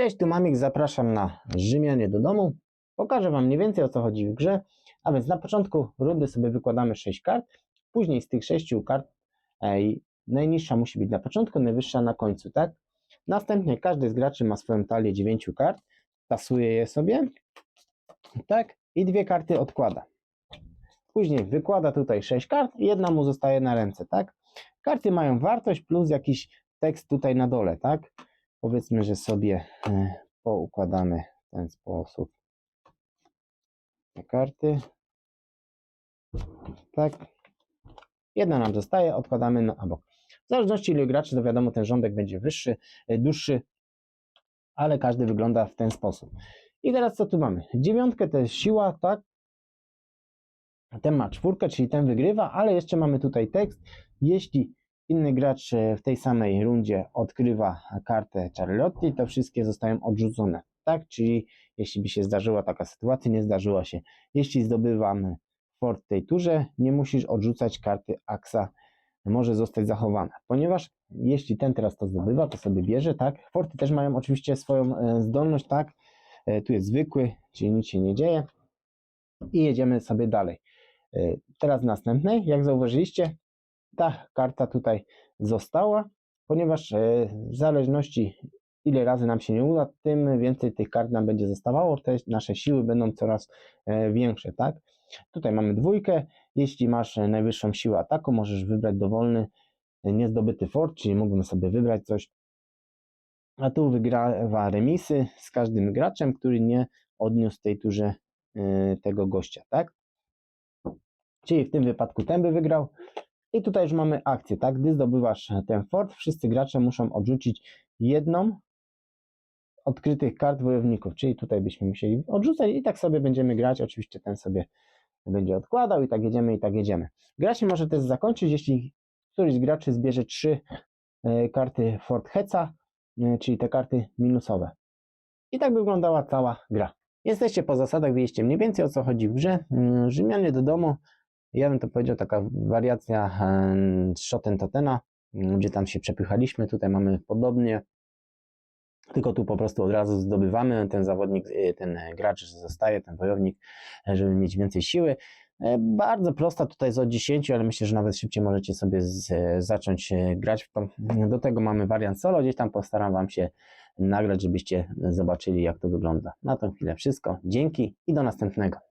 Cześć, tu Mamik, zapraszam na Rzymianie do domu. Pokażę Wam mniej więcej o co chodzi w grze. A więc na początku rundy sobie wykładamy 6 kart, później z tych 6 kart ej, najniższa musi być na początku, najwyższa na końcu, tak? Następnie każdy z graczy ma swoją talię 9 kart, tasuje je sobie, tak? I dwie karty odkłada. Później wykłada tutaj 6 kart jedna mu zostaje na ręce, tak? Karty mają wartość plus jakiś tekst tutaj na dole, tak? Powiedzmy, że sobie e, poukładamy w ten sposób te karty. Tak. Jedna nam zostaje, odkładamy na bok. W zależności ilu graczy, to wiadomo, ten rządek będzie wyższy, e, dłuższy, ale każdy wygląda w ten sposób. I teraz co tu mamy? Dziewiątkę to jest siła, tak? Ten ma czwórkę, czyli ten wygrywa, ale jeszcze mamy tutaj tekst. Jeśli inny gracz e, w tej samej rundzie odkrywa kartę Charlotte, to wszystkie zostają odrzucone. Tak? Czyli jeśli by się zdarzyła taka sytuacja, nie zdarzyła się. Jeśli zdobywamy fort w tej turze, nie musisz odrzucać karty Axa, może zostać zachowana. Ponieważ jeśli ten teraz to zdobywa, to sobie bierze, tak? Forty też mają oczywiście swoją e, zdolność, tak? E, Tu jest zwykły, czyli nic się nie dzieje. I jedziemy sobie dalej. Teraz następny, jak zauważyliście, ta karta tutaj została, ponieważ e, w zależności ile razy nam się nie uda, tym więcej tych kart nam będzie zostawało, te nasze siły będą coraz e, większe, tak? Tutaj mamy dwójkę, jeśli masz e, najwyższą siłę ataku, możesz wybrać dowolny, niezdobyty fort, czyli mógłbym sobie wybrać coś, a tu wygrywa remisy z każdym graczem, który nie odniósł tej turze tego gościa, tak? Czyli w tym wypadku ten by wygrał, i tutaj już mamy akcję, tak? Gdy zdobywasz ten fort, wszyscy gracze muszą odrzucić jedną odkrytych kart wojowników, czyli tutaj byśmy musieli odrzucać i tak sobie będziemy grać. Oczywiście ten sobie będzie odkładał i tak jedziemy, i tak jedziemy. Gra się może też zakończyć, jeśli któryś z graczy zbierze trzy e, karty Fort Heca, e, czyli te karty minusowe. I tak wyglądała cała gra. Jesteście po zasadach, wiecie mniej więcej o co chodzi w grze. Mm, Rzymianie do domu ja bym to powiedział taka wariacja em, z Shoten Totena, m, gdzie tam się przepychaliśmy. Tutaj mamy podobnie, tylko tu po prostu od razu zdobywamy. Ten zawodnik, y, ten gracz zostaje, ten wojownik, e, żeby mieć więcej siły. E, Bardzo prosta tutaj z od 10, ale myślę, że nawet szybciej możecie sobie z, e, zacząć e, grać to. Do tego mamy wariant solo, gdzieś tam postaram Wam się nagrać, żebyście zobaczyli jak to wygląda. Na tą chwilę wszystko. Dzięki i do następnego.